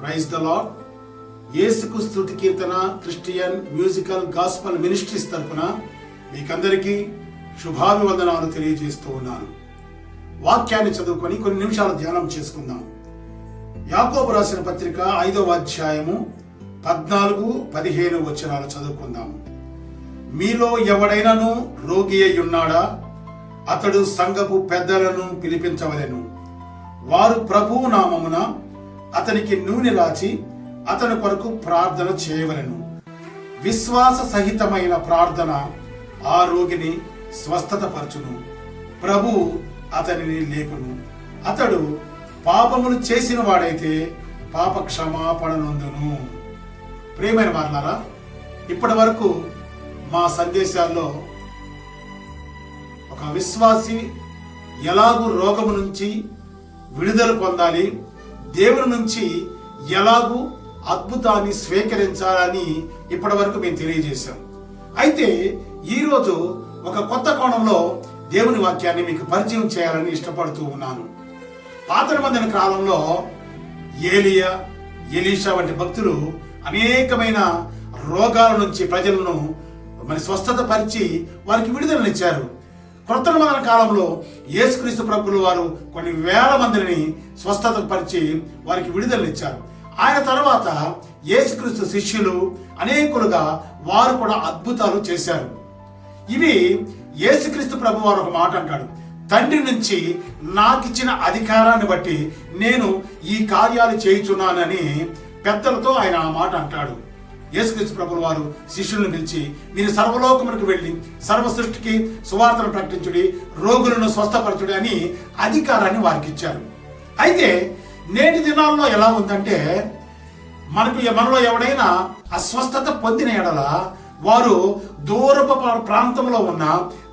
Praise the lord యేసుకు స్తుతి కీర్తన క్రిస్టియన్ మ్యూజికల్ గాస్పల్ మినిస్ట్రీస్ తరపున మీకందరికీ శుభాభివందనాలు తెలియజేస్తూ ఉన్నాను. వాక్యాన్ని చదువుకొని కొన్ని నిమిషాలు ధ్యానం చేసుకుందాం. యాకోబు రాసిన పత్రిక ఐదవ అధ్యాయము పద్నాలుగు పదిహేను వచనాలు చదువుకుందాం. మీలో ఎవడైనాను రోగి అయి ఉన్నాడా అతడు సంఘపు పెద్దలను పిలిపించవలెను. వారు ప్రభువు నామమున అతనికి నూనె రాచి అతని కొరకు ప్రార్థన చేయవలెను. విశ్వాస సహితమైన ప్రార్థన ఆ రోగిని స్వస్థత పరచును ప్రభు అతనిని లేపును. అతడు పాపములు చేసిన వాడైతే పాప క్షమాపణ నొందును ప్రియమైన వారులారా ఇప్పటి వరకు మా సందేశాల్లో ఒక విశ్వాసి ఎలాగూ రోగము నుంచి విడుదల పొందాలి దేవుని నుంచి ఎలాగూ అద్భుతాన్ని స్వీకరించాలని ఇప్పటి వరకు మేము తెలియజేశాం. అయితే ఈరోజు ఒక కొత్త కోణంలో దేవుని వాక్యాన్ని మీకు పరిచయం చేయాలని ఇష్టపడుతూ ఉన్నాను. పాత నిబంధన కాలంలో ఏలియా ఎలీషా వంటి భక్తులు అనేకమైన రోగాల నుంచి ప్రజలను మరి స్వస్థత పరిచి వారికి విడుదలనిచ్చారు కొత్త నిబంధన కాలంలో యేసుక్రీస్తు ప్రభులు వారు కొన్ని వేల మందిని స్వస్థత పరిచి వారికి విడుదలనిచ్చారు. ఆయన తర్వాత యేసుక్రీస్తు శిష్యులు అనేకులుగా వారు కూడా అద్భుతాలు చేశారు. ఇవి యేసుక్రీస్తు ప్రభు వారు ఒక మాట అంటాడు. తండ్రి నుంచి నాకిచ్చిన అధికారాన్ని బట్టి నేను ఈ కార్యాలు చేయుచున్నానని పెద్దలతో ఆయన ఆ మాట అంటాడు. యేసుక్రీస్తు ప్రభుల వారు శిష్యులను పిలిచి మీరు సర్వలోకములకు వెళ్ళి సర్వ సృష్టికి సువార్తను ప్రకటించుడి రోగులను స్వస్థపరచుడి అని అధికారాన్ని వారికి ఇచ్చారు అయితే నేటి దినాల్లో ఎలా ఉందంటే మనకు మనలో ఎవడైనా అస్వస్థత పొందిన ఎడల వారు దూరపు ప్రాంతంలో ఉన్న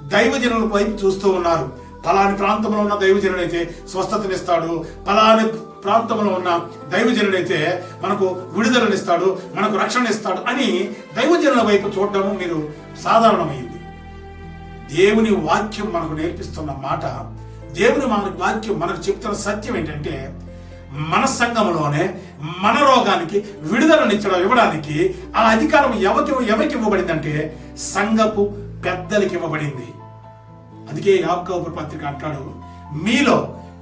దైవజనుల వైపు చూస్తూ ఉన్నారు. పలాని ప్రాంతంలో ఉన్న దైవజనుడైతే స్వస్థతనిస్తాడు పలాని ప్రాంతంలో ఉన్న దైవజనుడైతే మనకు విడుదలనిస్తాడు మనకు రక్షణ ఇస్తాడు అని దైవజనుల వైపు చూడటము మీరు సాధారణమైంది. దేవుని వాక్యం మనకు నేర్పిస్తున్న మాట దేవుని మన వాక్యం మనకు చెప్తున్న సత్యం ఏంటంటే మన సంఘంలోనే మన రోగానికి విడుదలనిచ్చడం ఇవ్వడానికి ఆ అధికారం ఎవరికి ఎవరికి ఇవ్వబడిందంటే సంఘపు పెద్దలకి ఇవ్వబడింది. అందుకే యాకోబు పత్రిక అంటాడు మీలో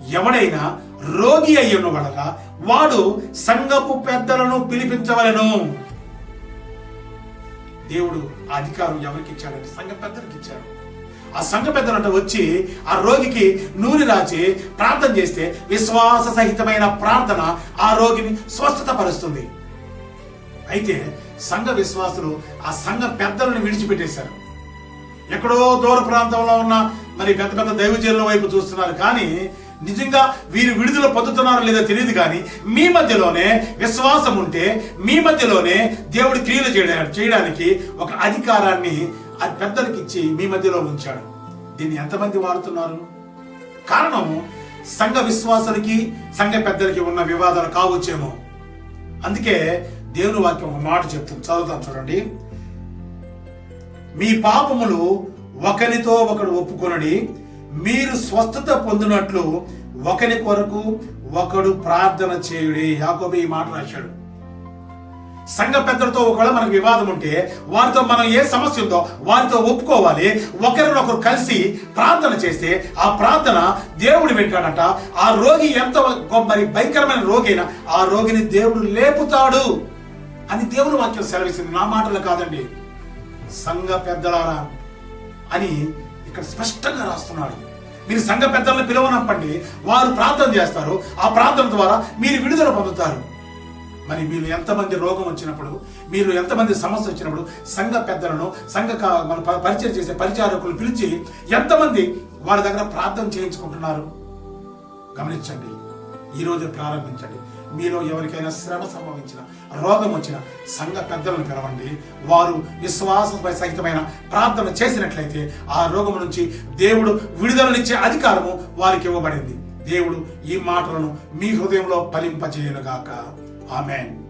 ఎవడైనా రోగి అయ్యను వలన వాడు సంఘపు పెద్దలను పిలిపించవలెను. దేవుడు ఆ అధికారం ఎవరికి ఇచ్చాడంటే సంఘ పెద్దలకు ఇచ్చాడు. ఆ సంఘ పెద్దలంట వచ్చి ఆ రోగికి నూనె రాచి ప్రార్థన చేస్తే విశ్వాస సహితమైన ప్రార్థన ఆ రోగిని స్వస్థత పరుస్తుంది అయితే సంఘ విశ్వాసులు ఆ సంఘ పెద్దలను విడిచిపెట్టేశారు. ఎక్కడో దూర ప్రాంతంలో ఉన్న మరి పెద్ద పెద్ద దైవజనుల వైపు చూస్తున్నారు. కానీ నిజంగా వీరు విడుదల పొందుతున్నారో లేదో తెలియదు కానీ మీ మధ్యలోనే విశ్వాసం ఉంటే మీ మధ్యలోనే దేవుడి క్రియలు చేయడానికి ఒక అధికారాన్ని ఆ పెద్దలకి ఇచ్చి మీ మధ్యలో ఉంచాడు. దీన్ని ఎంతమంది వాడుతున్నారు? కారణం సంఘ విశ్వాసులకి సంఘ పెద్దలకి ఉన్న వివాదాలు కావచ్చేమో. అందుకే దేవుని వాక్యం ఒక మాట చెప్తుంది. చదువుతాను చూడండి. మీ పాపములు ఒకరితో ఒకడు ఒప్పుకొనడి మీరు స్వస్థత పొందినట్లు ఒకరి కొరకు ఒకడు ప్రార్థన చేయుడి. యాకోబు ఈ మాట రాశాడు. సంఘ పెద్దలతో ఒకవేళ మనకు వివాదం ఉంటే వారితో మనం ఏ సమస్య ఉందో వారితో ఒప్పుకోవాలి. ఒకరినొకరు కలిసి ప్రార్థన చేస్తే ఆ ప్రార్థన దేవుడు వింటాడట. ఆ రోగి ఎంత మరి భయంకరమైన రోగి అయినా ఆ రోగిని దేవుడు లేపుతాడు అని దేవుడు వాక్యం సెలవిస్తుంది. నా మాటలు కాదండి. సంఘ పెద్దలారా అని ఇక్కడ స్పష్టంగా రాస్తున్నాడు. మీరు సంఘ పెద్దలను పిలవనప్పండి వారు ప్రార్థన చేస్తారు. ఆ ప్రార్థన ద్వారా మీరు విడుదల పొందుతారు. మరి మీరు ఎంతమంది రోగం వచ్చినప్పుడు మీరు ఎంతమంది సమస్య వచ్చినప్పుడు సంఘ పెద్దలను సంఘ మన పరిచయం చేసే పరిచారకులు పిలిచి ఎంతమంది వారి దగ్గర ప్రార్థన చేయించుకుంటున్నారు? గమనించండి. ఈరోజు ప్రారంభించండి. మీలో ఎవరికైనా శ్రమ సంభవించిన రోగం వచ్చిన సంఘ పెద్దలను పిలవండి వారు విశ్వాసపై సహితమైన ప్రార్థన చేసినట్లయితే ఆ రోగం నుంచి దేవుడు విడుదలనిచ్చే అధికారము వారికి ఇవ్వబడింది. దేవుడు ఈ మాటలను మీ హృదయంలో ఫలింపజేయనుగాక. ఆమెన్.